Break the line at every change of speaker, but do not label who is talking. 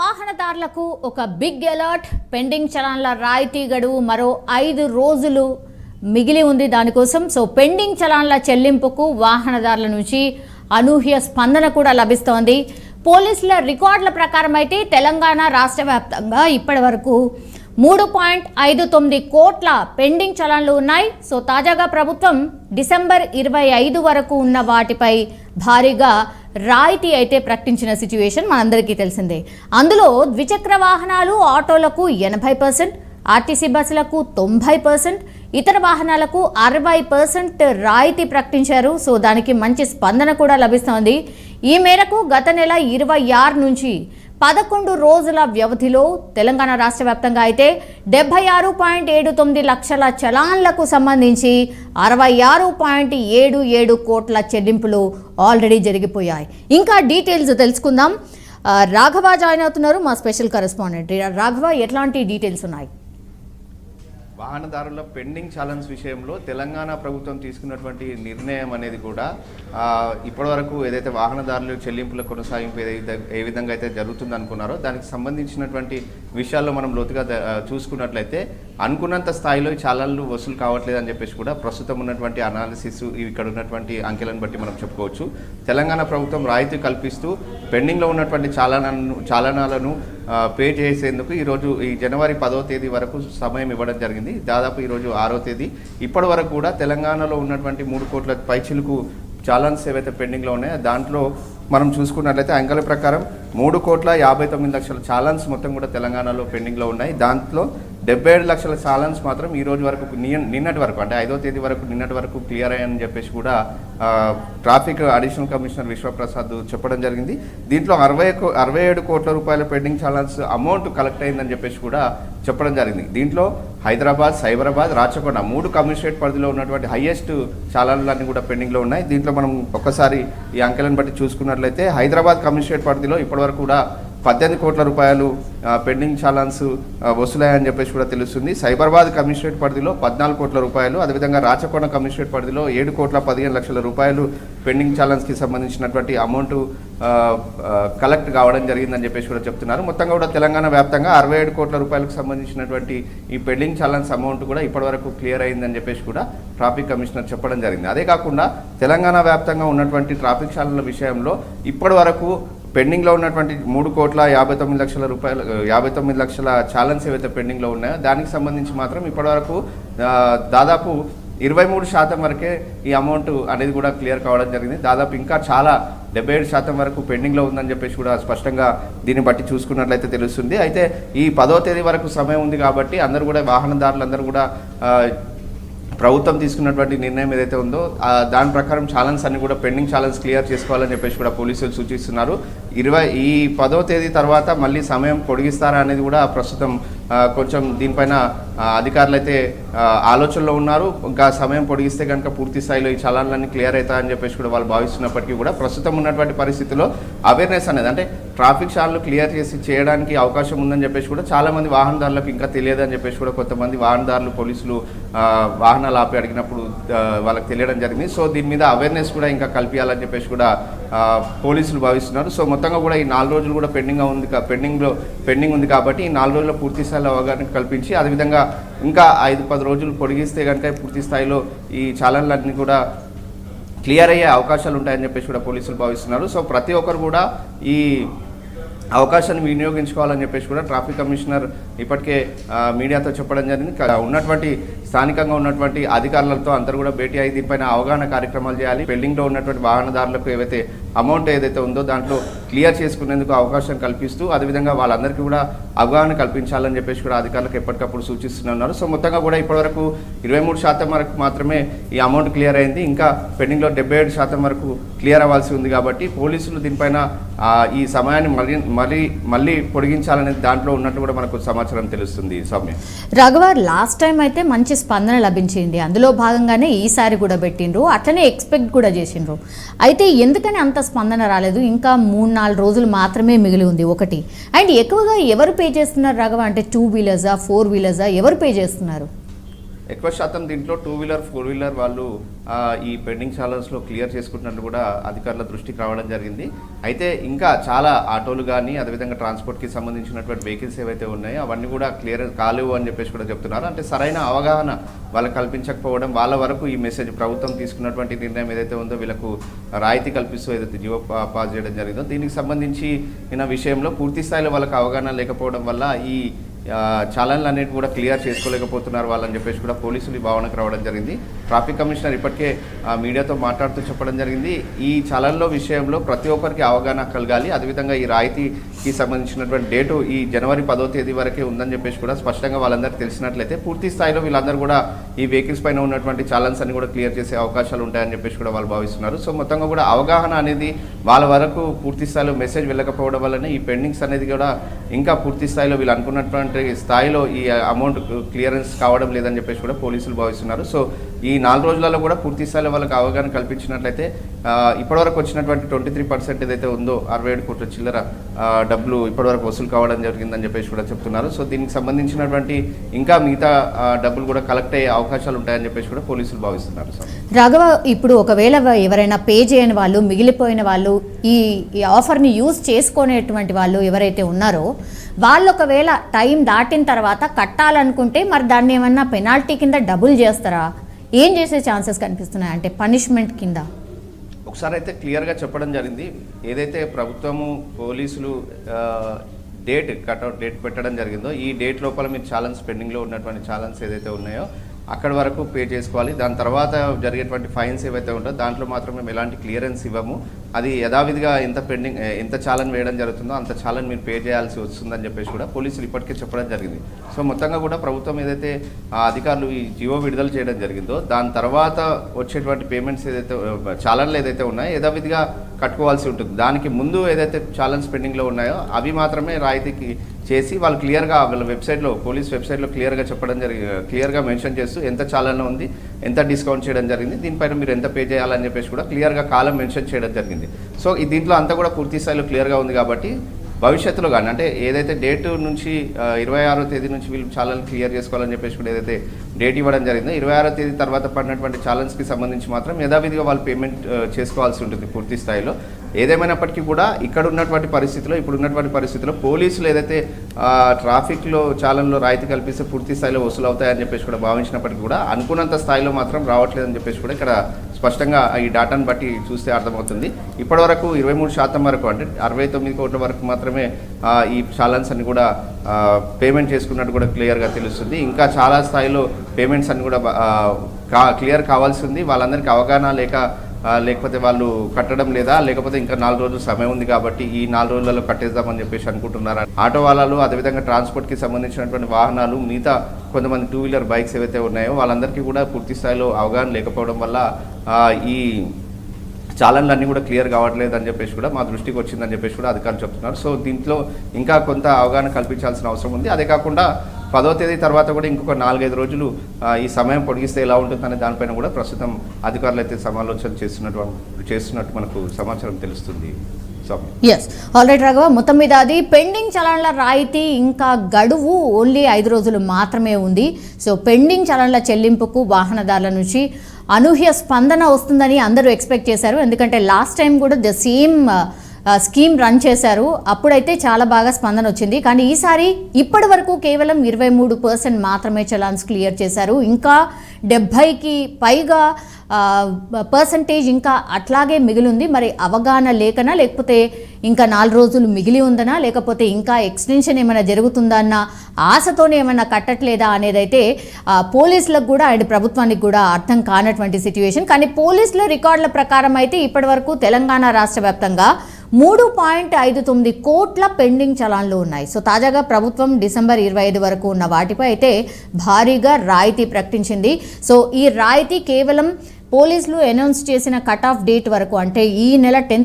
వాహనదారులకు ఒక big alert pending చలాన్ల రాయితీ గడువు మరో ఐదు రోజులు మిగిలి ఉంది దానికోసం. సో పెండింగ్ చలాన్ల చెల్లింపుకు వాహనదారుల నుంచి అనూహ్య స్పందన కూడా లభిస్తోంది. పోలీసుల రికార్డుల ప్రకారం అయితే తెలంగాణ రాష్ట్ర వ్యాప్తంగా ఇప్పటి వరకు మూడు పాయింట్ ఐదు తొమ్మిది కోట్ల పెండింగ్ చలాన్లు ఉన్నాయి. సో తాజాగా ప్రభుత్వం డిసెంబర్ ఇరవై ఐదు వరకు ఉన్న వాటిపై భారీగా రాయితీ అయితే ప్రకటించిన సిచ్యువేషన్ మనందరికీ తెలిసిందే. అందులో ద్విచక్ర వాహనాలు ఆటోలకు ఎనభై పర్సెంట్ ఆర్టీసీ బస్సులకు తొంభై పర్సెంట్ ఇతర వాహనాలకు అరవై పర్సెంట్ రాయితీ ప్రకటించారు. సో దానికి మంచి స్పందన కూడా లభిస్తోంది. ఈ మేరకు గత నెల ఇరవై ఆరు నుంచి పదకొండు రోజుల వ్యవధిలో తెలంగాణ రాష్ట్ర వ్యాప్తంగా అయితే డెబ్బై ఆరు పాయింట్ ఏడు తొమ్మిది లక్షల చలాన్లకు సంబంధించి అరవై ఆరు పాయింట్ ఏడు ఏడు కోట్ల చెల్లింపులు ఆల్రెడీ జరిగిపోయాయి. ఇంకా డీటెయిల్స్ తెలుసుకుందాం. రాఘవ జాయిన్ అవుతున్నారు మా స్పెషల్ కరెస్పాండెంట్. రాఘవ ఎట్లాంటి డీటెయిల్స్ ఉన్నాయి?
వాహనదారుల పెండింగ్ ఛాలెంజ్ విషయంలో తెలంగాణ ప్రభుత్వం తీసుకున్నటువంటి నిర్ణయం అనేది కూడా ఇప్పటివరకు ఏదైతే వాహనదారులు చెల్లింపుల కొనసాగింపు ఏ ఏ విధంగా అయితే జరుగుతుంది అనుకున్నారో దానికి సంబంధించినటువంటి విషయాల్లో మనం లోతుగా చూసుకున్నట్లయితే అనుకున్నంత స్థాయిలో ఈ వసూలు కావట్లేదు అని చెప్పేసి కూడా ప్రస్తుతం ఉన్నటువంటి అనాలిసిస్ ఇక్కడ ఉన్నటువంటి అంకెలను బట్టి మనం చెప్పుకోవచ్చు. తెలంగాణ ప్రభుత్వం రాయితీ కల్పిస్తూ పెండింగ్లో ఉన్నటువంటి చాలనాలను చాలనాలను పే చేసేందుకు ఈరోజు ఈ జనవరి పదో తేదీ వరకు సమయం ఇవ్వడం జరిగింది. దాదాపు ఈరోజు ఆరో తేదీ. ఇప్పటి వరకు కూడా తెలంగాణలో ఉన్నటువంటి మూడు కోట్ల పైచిలకు చాలన్స్ ఏవైతే పెండింగ్లో ఉన్నాయో దాంట్లో మనం చూసుకున్నట్లయితే అంకెల ప్రకారం మూడు కోట్ల యాభై తొమ్మిది లక్షల చాలన్స్ మొత్తం కూడా తెలంగాణలో పెండింగ్లో ఉన్నాయి. దాంట్లో డెబ్బై ఏడు లక్షల సాలన్స్ మాత్రం ఈ రోజు వరకు నిన్న- నిన్నటి వరకు అంటే ఐదో తేదీ వరకు నిన్నటి వరకు క్లియర్ అయ్యని చెప్పేసి కూడా ట్రాఫిక్ అడిషనల్ కమిషనర్ విశ్వప్రసాద్ చెప్పడం జరిగింది. దీంట్లో అరవై కో- అరవై ఏడు కోట్ల రూపాయల పెండింగ్ చాలన్స్ అమౌంట్ కలెక్ట్ అయిందని చెప్పేసి కూడా చెప్పడం జరిగింది. దీంట్లో హైదరాబాద్ సైబరాబాద్ రాచకొండ మూడు కమిషనరేట్ పరిధిలో ఉన్నటువంటి హైయెస్ట్ చాలన్లన్నీ కూడా పెండింగ్లో ఉన్నాయి. దీంట్లో మనం ఒక్కసారి ఈ అంకెలను బట్టి చూసుకున్నట్లయితే హైదరాబాద్ కమిషనరేట్ పరిధిలో ఇప్పటివరకు కూడా పద్దెనిమిది కోట్ల రూపాయలు పెండింగ్ చాలాన్స్ ఆ, వసూలయ్యాయని చెప్పేసి కూడా తెలుస్తుంది. సైబరాబాద్ కమిషనరేట్ పరిధిలో పద్నాలుగు కోట్ల రూపాయలు అదేవిధంగా రాచకొండ కమిషనరేట్ పరిధిలో ఏడు కోట్ల పదిహేను లక్షల రూపాయలు పెండింగ్ చాలాన్స్కి సంబంధించినటువంటి అమౌంట్ కలెక్ట్ కావడం జరిగిందని చెప్పేసి కూడా చెప్తున్నారు. మొత్తంగా కూడా తెలంగాణ వ్యాప్తంగా అరవై ఏడు కోట్ల రూపాయలకు సంబంధించినటువంటి ఈ పెండింగ్ చాలాన్స్ అమౌంట్ కూడా ఇప్పటివరకు క్లియర్ అయిందని చెప్పేసి కూడా ట్రాఫిక్ కమిషనర్ చెప్పడం జరిగింది. అదే కాకుండా తెలంగాణ వ్యాప్తంగా ఉన్నటువంటి ట్రాఫిక్ చాలన్ల విషయంలో ఇప్పటి వరకు పెండింగ్లో ఉన్నటువంటి మూడు కోట్ల యాభై తొమ్మిది లక్షల రూపాయలు యాభై తొమ్మిది లక్షల ఛాలెంజ్ ఏవైతే పెండింగ్లో ఉన్నాయో దానికి సంబంధించి మాత్రం ఇప్పటివరకు దాదాపు ఇరవై మూడు శాతం వరకే ఈ అమౌంట్ అనేది కూడా క్లియర్ కావడం జరిగింది. దాదాపు ఇంకా చాలా డెబ్బై ఏడు శాతం వరకు పెండింగ్లో ఉందని చెప్పేసి కూడా స్పష్టంగా దీన్ని బట్టి చూసుకున్నట్లయితే తెలుస్తుంది. అయితే ఈ పదో తేదీ వరకు సమయం ఉంది కాబట్టి అందరూ కూడా వాహనదారులందరూ కూడా ప్రభుత్వం తీసుకున్నటువంటి నిర్ణయం ఏదైతే ఉందో దాని ప్రకారం ఛాలెంజ్ అన్ని కూడా పెండింగ్ ఛాలెంజ్ క్లియర్ చేసుకోవాలని చెప్పేసి కూడా పోలీసులు సూచిస్తున్నారు. ఇరవై ఈ పదో తేదీ తర్వాత మళ్ళీ సమయం పొడిగిస్తారా అనేది కూడా ప్రస్తుతం కొంచెం దీనిపైన అధికారులు అయితే ఆలోచనలో ఉన్నారు. ఇంకా సమయం పొడిగిస్తే కనుక పూర్తి స్థాయిలో ఈ చలాన్లన్నీ క్లియర్ అవుతాయని చెప్పేసి కూడా వాళ్ళు భావిస్తున్నప్పటికీ కూడా ప్రస్తుతం ఉన్నటువంటి పరిస్థితిలో అవేర్నెస్ అనేది అంటే ట్రాఫిక్ చార్లు క్లియర్ చేసి చేయడానికి అవకాశం ఉందని చెప్పేసి కూడా చాలామంది వాహనదారులకు ఇంకా తెలియదని చెప్పేసి కూడా కొంతమంది వాహనదారులు పోలీసులు వాహనాలు ఆపి అడిగినప్పుడు వాళ్ళకి తెలియడం జరిగింది. సో దీని మీద అవేర్నెస్ కూడా ఇంకా కల్పించాలని చెప్పేసి కూడా పోలీసులు భావిస్తున్నారు. సో మొత్తంగా కూడా ఈ నాలుగు రోజులు కూడా పెండింగ్ ఉంది పెండింగ్లో పెండింగ్ ఉంది కాబట్టి ఈ నాలుగు రోజుల్లో పూర్తి స్థాయిలో అవగాహన కల్పించి అదేవిధంగా ఇంకా ఐదు పది రోజులు పొడిగిస్తే కనుక పూర్తి స్థాయిలో ఈ చాలన్లన్నీ కూడా క్లియర్ అయ్యే అవకాశాలు ఉంటాయని చెప్పేసి కూడా పోలీసులు భావిస్తున్నారు. సో ప్రతి ఒక్కరు కూడా ఈ అవకాశాన్ని వినియోగించుకోవాలని చెప్పేసి కూడా ట్రాఫిక్ కమిషనర్ ఇప్పటికే మీడియాతో చెప్పడం జరిగింది. ఉన్నటువంటి స్థానికంగా ఉన్నటువంటి అధికారులతో అందరూ కూడా భేటీ అయ్యి దీనిపైన అవగాహన కార్యక్రమాలు చేయాలి. పెండింగ్లో ఉన్నటువంటి వాహనదారులకు ఏవైతే అమౌంట్ ఏదైతే ఉందో దాంట్లో క్లియర్ చేసుకునేందుకు అవకాశం కల్పిస్తూ అదేవిధంగా వాళ్ళందరికీ కూడా అవగాహన కల్పించాలని చెప్పేసి కూడా అధికారులకు ఎప్పటికప్పుడు సూచిస్తున్నారు సో మొత్తంగా కూడా ఇప్పటివరకు ఇరవై మూడు శాతం వరకు మాత్రమే ఈ అమౌంట్ క్లియర్ అయింది. ఇంకా పెండింగ్లో డెబ్బై ఏడు శాతం వరకు క్లియర్ అవ్వాల్సి ఉంది కాబట్టి పోలీసులు దీనిపైన ఈ సమయాన్ని మళ్ళీ మళ్ళీ మళ్ళీ పొడిగించాలనే దాంట్లో ఉన్నట్టు కూడా మనకు సమాచారం తెలుస్తుంది. సౌమ్య.
రాఘవ లాస్ట్ టైం అయితే మంచి స్పందన లభించింది. అందులో భాగంగానే ఈసారి కూడా పెట్టిండ్రు. అట్లనే ఎక్స్పెక్ట్ కూడా చేసిండ్రు. అయితే ఎందుకని అంత స్పందన రాలేదు? ఇంకా మూడు నాలుగు రోజులు మాత్రమే మిగిలి ఉంది ఒకటి. అండ్ ఎక్కువగా ఎవరు పే చేస్తున్నారు రాఘవ? అంటే టూ వీలర్సా ఫోర్ వీలర్సా? ఎవరు పే చేస్తున్నారు?
ఎక్కువ శాతం దీంట్లో టూ వీలర్ ఫోర్ వీలర్ వాళ్ళు ఈ పెండింగ్ ఛాలెంజ్లో క్లియర్ చేసుకుంటున్నట్టు కూడా అధికారుల దృష్టికి రావడం జరిగింది. అయితే ఇంకా చాలా ఆటోలు కానీ అదేవిధంగా ట్రాన్స్పోర్ట్కి సంబంధించినటువంటి వెహికల్స్ ఏవైతే ఉన్నాయో అవన్నీ కూడా క్లియర్ కాలేవు అని చెప్పేసి కూడా చెప్తున్నారు. అంటే సరైన అవగాహన వాళ్ళకి కల్పించకపోవడం వాళ్ళ వరకు ఈ మెసేజ్ ప్రభుత్వం తీసుకున్నటువంటి నిర్ణయం ఏదైతే ఉందో వీళ్ళకు రాయితీ కల్పిస్తూ ఏదైతే జీవో పాస్ చేయడం జరిగిందో దీనికి సంబంధించి విషయంలో పూర్తి స్థాయిలో వాళ్ళకి అవగాహన లేకపోవడం వల్ల ఈ ఆ, అనేవి కూడా క్లియర్ చేసుకోలేకపోతున్నారు వాళ్ళని చెప్పేసి కూడా పోలీసులు ఈ భావనకు రావడం జరిగింది. ట్రాఫిక్ కమిషనర్ ఇప్పటికే మీడియాతో మాట్లాడుతూ చెప్పడం జరిగింది. ఈ చలన్లో విషయంలో ప్రతి ఒక్కరికి అవగాహన కలగాలి. అదేవిధంగా ఈ రాయితీకి సంబంధించినటువంటి డేటు ఈ జనవరి పదో తేదీ వరకే ఉందని చెప్పేసి కూడా స్పష్టంగా వాళ్ళందరికీ తెలిసినట్లయితే పూర్తి స్థాయిలో వీళ్ళందరూ కూడా ఈ వెహికల్స్ పైన ఉన్నటువంటి చలన్స్ అన్ని కూడా క్లియర్ చేసే అవకాశాలు ఉంటాయని చెప్పేసి కూడా వాళ్ళు భావిస్తున్నారు. సో మొత్తంగా కూడా అవగాహన అనేది వాళ్ళ వరకు పూర్తి స్థాయిలో మెసేజ్ వెళ్ళకపోవడం వల్లనే ఈ పెండింగ్స్ అనేది కూడా ఇంకా పూర్తి స్థాయిలో వీళ్ళు అనుకున్నటువంటి స్థాయిలో ఈ అమౌంట్ క్లియరెన్స్ కావడం లేదని చెప్పేసి కూడా పోలీసులు భావిస్తున్నారు. సో ఈ నాలుగు రోజులలో కూడా పూర్తి స్థాయిలో వాళ్ళకి అవగాహన కల్పించినట్లయితే ఇప్పటివరకు వచ్చినటువంటి ట్వంటీ త్రీ పర్సెంట్ ఏదైతే ఉందో అరవై ఏడు కోట్ల చిల్లర డబ్బులు ఇప్పటివరకు వసూలు కావడం జరిగిందని చెప్పేసి కూడా చెప్తున్నారు. సో దీనికి సంబంధించినటువంటి ఇంకా మిగతా డబ్బులు కూడా కలెక్ట్ అయ్యే అవకాశాలు ఉంటాయని చెప్పేసి కూడా పోలీసులు భావిస్తున్నారు
రాఘవ ఇప్పుడు ఒకవేళ ఎవరైనా పే చేయని వాళ్ళు మిగిలిపోయిన వాళ్ళు ఈ ఈ ఆఫర్ని యూజ్ చేసుకునేటువంటి వాళ్ళు ఎవరైతే ఉన్నారో వాళ్ళు ఒకవేళ టైం దాటిన తర్వాత కట్టాలనుకుంటే మరి దాన్ని ఏమన్నా పెనాల్టీ కింద డబుల్ చేస్తారా? ఏం చేసే ఛాన్సెస్ కనిపిస్తున్నాయి? అంటే పనిష్మెంట్ కింద.
ఒకసారి అయితే క్లియర్గా చెప్పడం జరిగింది. ఏదైతే ప్రభుత్వము పోలీసులు డేట్ కట్అవుట్ డేట్ పెట్టడం జరిగిందో ఈ డేట్ లోపల మీరు ఛాలెంజ్ పెండింగ్లో ఉన్నటువంటి ఛాలెంజ్ ఏదైతే ఉన్నాయో అక్కడ వరకు పే చేసుకోవాలి. దాని తర్వాత జరిగేటువంటి ఫైన్స్ ఏవైతే ఉంటాయో దాంట్లో మాత్రం మేము ఎలాంటి క్లియరెన్స్ ఇవ్వము. అది యథావిధిగా ఎంత పెండింగ్ ఎంత చాలన్ వేయడం జరుగుతుందో అంత చాలన్ మీరు పే చేయాల్సి వస్తుందని చెప్పేసి కూడా పోలీసులు ఇప్పటికే చెప్పడం జరిగింది. సో మొత్తంగా కూడా ప్రభుత్వం ఏదైతే ఆ అధికారులు ఈ జియో విడుదల చేయడం జరిగిందో దాని తర్వాత వచ్చేటువంటి పేమెంట్స్ ఏదైతే చాలన్లు ఏదైతే ఉన్నాయో యథావిధిగా కట్టుకోవాల్సి ఉంటుంది. దానికి ముందు ఏదైతే చాలన్స్ పెండింగ్లో ఉన్నాయో అవి మాత్రమే రాయితీకి చేసి వాళ్ళు క్లియర్గా వాళ్ళ వెబ్సైట్లో పోలీస్ వెబ్సైట్లో క్లియర్గా చెప్పడం జరిగి క్లియర్గా మెన్షన్ చేస్తూ ఎంత చాలన ఉంది ఎంత డిస్కౌంట్ చేయడం జరిగింది దీనిపైన మీరు ఎంత పే చేయాలని చెప్పేసి కూడా క్లియర్గా కాలం మెన్షన్ చేయడం జరిగింది. సో దీంట్లో అంతా కూడా పూర్తి స్థాయిలో క్లియర్గా ఉంది కాబట్టి భవిష్యత్తులో కానీ అంటే ఏదైతే డేట్ నుంచి ఇరవై ఆరో తేదీ నుంచి వీళ్ళు చాలా క్లియర్ చేసుకోవాలని చెప్పేసి కూడా ఏదైతే డేట్ ఇవ్వడం జరిగింది. ఇరవై ఆరో తేదీ తర్వాత పడినటువంటి ఛాలెంజ్కి సంబంధించి మాత్రం యథావిధిగా వాళ్ళు పేమెంట్ చేసుకోవాల్సి ఉంటుంది పూర్తి స్థాయిలో. ఏదేమైనప్పటికీ కూడా ఇక్కడ ఉన్నటువంటి పరిస్థితిలో ఇప్పుడు ఉన్నటువంటి పరిస్థితిలో పోలీసులు ఏదైతే ట్రాఫిక్లో చాలన్లో రాయితీ కల్పిస్తే పూర్తి స్థాయిలో వసూలు అవుతాయని చెప్పేసి కూడా భావించినప్పటికీ కూడా అనుకున్నంత స్థాయిలో మాత్రం రావట్లేదని చెప్పేసి కూడా ఇక్కడ స్పష్టంగా ఈ డాటాను బట్టి చూస్తే అర్థమవుతుంది. ఇప్పటివరకు ఇరవై మూడు శాతం వరకు అంటే అరవై తొమ్మిది కోట్ల వరకు మాత్రమే ఈ చాలన్స్ అన్ని కూడా పేమెంట్ చేసుకున్నట్టు కూడా క్లియర్గా తెలుస్తుంది. ఇంకా చాలా స్థాయిలో పేమెంట్స్ అన్ని కూడా కా క్లియర్ కావాల్సి ఉంది. వాళ్ళందరికీ అవగాహన లేక లేకపోతే వాళ్ళు కట్టడం లేదా లేకపోతే ఇంకా నాలుగు రోజులు సమయం ఉంది కాబట్టి ఈ నాలుగు రోజులలో కట్టేద్దామని చెప్పేసి అనుకుంటున్నారు? ఆటో వాళ్ళు అదేవిధంగా ట్రాన్స్పోర్ట్కి సంబంధించినటువంటి వాహనాలు మిగతా కొంతమంది టూ వీలర్ బైక్స్ ఏవైతే ఉన్నాయో వాళ్ళందరికీ కూడా పూర్తి స్థాయిలో అవగాహన లేకపోవడం వల్ల ఈ ఛాలెంజ్లు అన్నీ కూడా క్లియర్ కావట్లేదు అని చెప్పేసి కూడా మా దృష్టికి వచ్చిందని చెప్పేసి కూడా అధికారులు చెప్తున్నారు. సో దీంట్లో ఇంకా కొంత అవగాహన కల్పించాల్సిన అవసరం ఉంది. అదే కాకుండా పదో తేదీ తర్వాత కూడా ఇంకొక నాలుగైదు రోజులు ఈ సమయం పొడిగిస్తే ఎలా ఉంటుందనే దానిపైన కూడా ప్రస్తుతం అధికారులు అయితే సమాలోచన చేస్తున్నట్టు చేస్తున్నట్టు మనకు సమాచారం తెలుస్తుంది.
ఎస్ ఆల్రెడీ రాఘవ మొత్తం మీద అది పెండింగ్ చలన్ల రాయితీ ఇంకా గడువు ఓన్లీ ఐదు రోజులు మాత్రమే ఉంది. సో పెండింగ్ చలన్ల చెల్లింపుకు వాహనదారుల నుంచి అనూహ్య స్పందన వస్తుందని అందరూ ఎక్స్పెక్ట్ చేశారు. ఎందుకంటే లాస్ట్ టైం కూడా ద సేమ్ స్కీమ్ రన్ చేశారు. అప్పుడైతే చాలా బాగా స్పందన వచ్చింది. కానీ ఈసారి ఇప్పటి వరకు కేవలం ఇరవై మూడు పర్సెంట్ మాత్రమే చలాన్స్ క్లియర్ చేశారు. ఇంకా డెబ్భైకి పైగా పర్సంటేజ్ ఇంకా అట్లాగే మిగిలింది. మరి అవగాహన లేకనా లేకపోతే ఇంకా నాలుగు రోజులు మిగిలి ఉందనా లేకపోతే ఇంకా ఎక్స్టెన్షన్ ఏమైనా జరుగుతుందా అన్న ఆశతోనే ఏమైనా కట్టట్లేదా అనేదైతే అయితే పోలీసులకు కూడా అండ్ ప్రభుత్వానికి కూడా అర్థం కానటువంటి సిచ్యువేషన్ కానీ పోలీసుల రికార్డుల ప్రకారం అయితే ఇప్పటివరకు తెలంగాణ రాష్ట్ర వ్యాప్తంగా మూడు పాయింట్ ఐదు తొమ్మిది కోట్ల పెండింగ్ చలాన్లు ఉన్నాయి. సో తాజాగా ప్రభుత్వం డిసెంబర్ ఇరవై ఐదు వరకు ఉన్న వాటిపై అయితే భారీగా రాయితీ ప్రకటించింది. సో ఈ రాయితీ కేవలం పోలీసులు అనౌన్స్ చేసిన కట్ ఆఫ్ డేట్ వరకు అంటే ఈ నెల టెన్త్